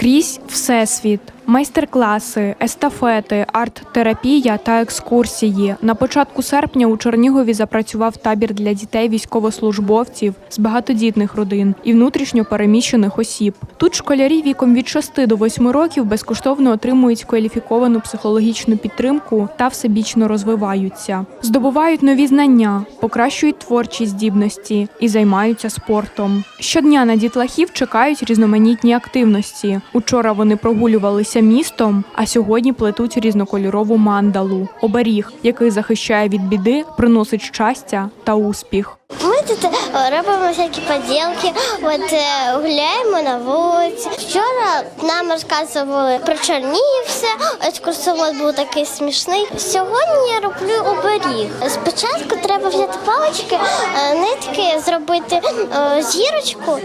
Скрізь всесвіт. Майстер-класи, естафети, арт-терапія та екскурсії. На початку серпня у Чернігові запрацював табір для дітей військовослужбовців з багатодітних родин і внутрішньо переміщених осіб. Тут школярі віком від 6 до 8 років безкоштовно отримують кваліфіковану психологічну підтримку та всебічно розвиваються. Здобувають нові знання, покращують творчі здібності і займаються спортом. Щодня на дітлахів чекають різноманітні активності. Учора вони прогулювалися містом, а сьогодні плетуть різнокольорову мандалу оберіг, який захищає від біди, приносить щастя та успіх. Ми тут е, робимо всякі поділки, от е, гуляємо на вулиці. Вчора нам розказували про Чернігівся, екскурсовод був такий смішний. Сьогодні я роблю оберіг. Спочатку треба взяти палички, е, нитки, зробити зірочку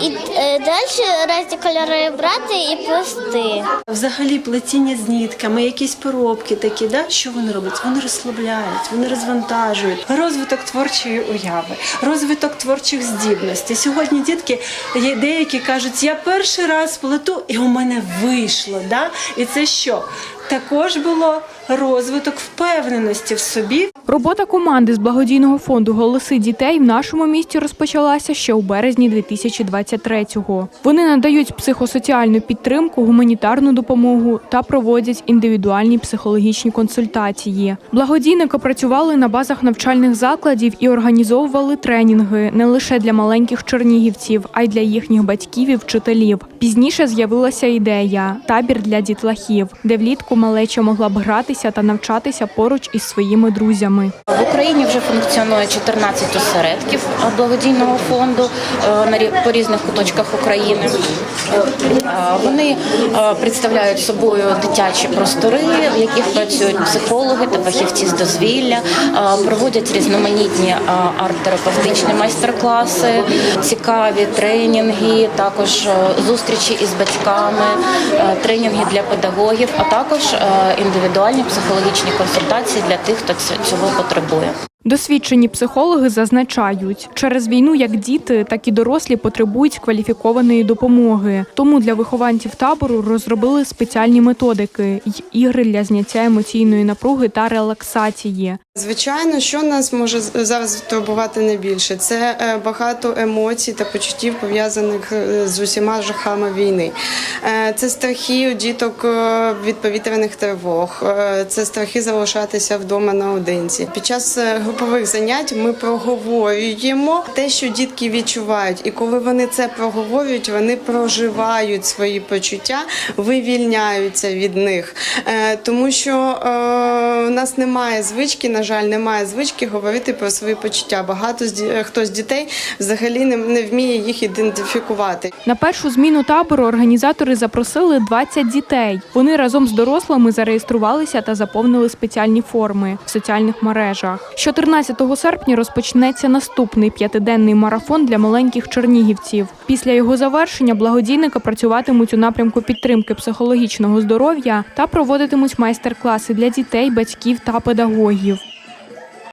і далі різні кольори брати і плести. Взагалі плетіння з нітками, якісь поробки такі, да? що вони роблять? Вони розслабляють, вони розвантажують. Розвиток творчої уяви, розвиток творчих здібностей. Сьогодні дітки є деякі кажуть, я перший раз плету, і у мене вийшло. Да? І це що? Також було розвиток впевненості в собі, Робота команди з благодійного фонду Голоси дітей в нашому місті розпочалася ще у березні 2023-го. Вони надають психосоціальну підтримку, гуманітарну допомогу та проводять індивідуальні психологічні консультації. Благодійники працювали на базах навчальних закладів і організовували тренінги не лише для маленьких чернігівців, а й для їхніх батьків і вчителів. Пізніше з'явилася ідея табір для дітлахів, де влітку малеча могла б гратися та навчатися поруч із своїми друзями. В Україні вже функціонує 14 осередків благодійного фонду е, по різних куточках України. Е, Вони е, представляють собою дитячі простори, в яких працюють психологи та фахівці з дозвілля, проводять різноманітні арт-терапевтичні майстер-класи, цікаві тренінги, також зустрічі із батьками, тренінги для педагогів, а також індивідуальні психологічні консультації для тих, хто цього потребує. Досвідчені психологи зазначають, через війну як діти, так і дорослі потребують кваліфікованої допомоги. Тому для вихованців табору розробили спеціальні методики й ігри для зняття емоційної напруги та релаксації. Звичайно, що нас може зараз турбувати найбільше, це е, багато емоцій та почуттів пов'язаних е, з усіма жахами війни. Е, Це страхи у діток від повітряних тривог, це страхи залишатися вдома наодинці. Під час групових занять ми проговорюємо те, що дітки відчувають, і коли вони це проговорюють, вони проживають свої почуття, вивільняються від них, Е, тому що е, у нас немає звички, на жаль, немає звички говорити про свої почуття. Багато ді- хто з дітей взагалі не, вміє їх ідентифікувати. На першу зміну табору організатори запросили 20 дітей. Вони разом з дорослими зареєструвалися та заповнили спеціальні форми в соціальних мережах. З 14 серпня розпочнеться наступний п'ятиденний марафон для маленьких чернігівців. Після його завершення благодійники працюватимуть у напрямку підтримки психологічного здоров'я та проводитимуть майстер-класи для дітей, батьків та педагогів.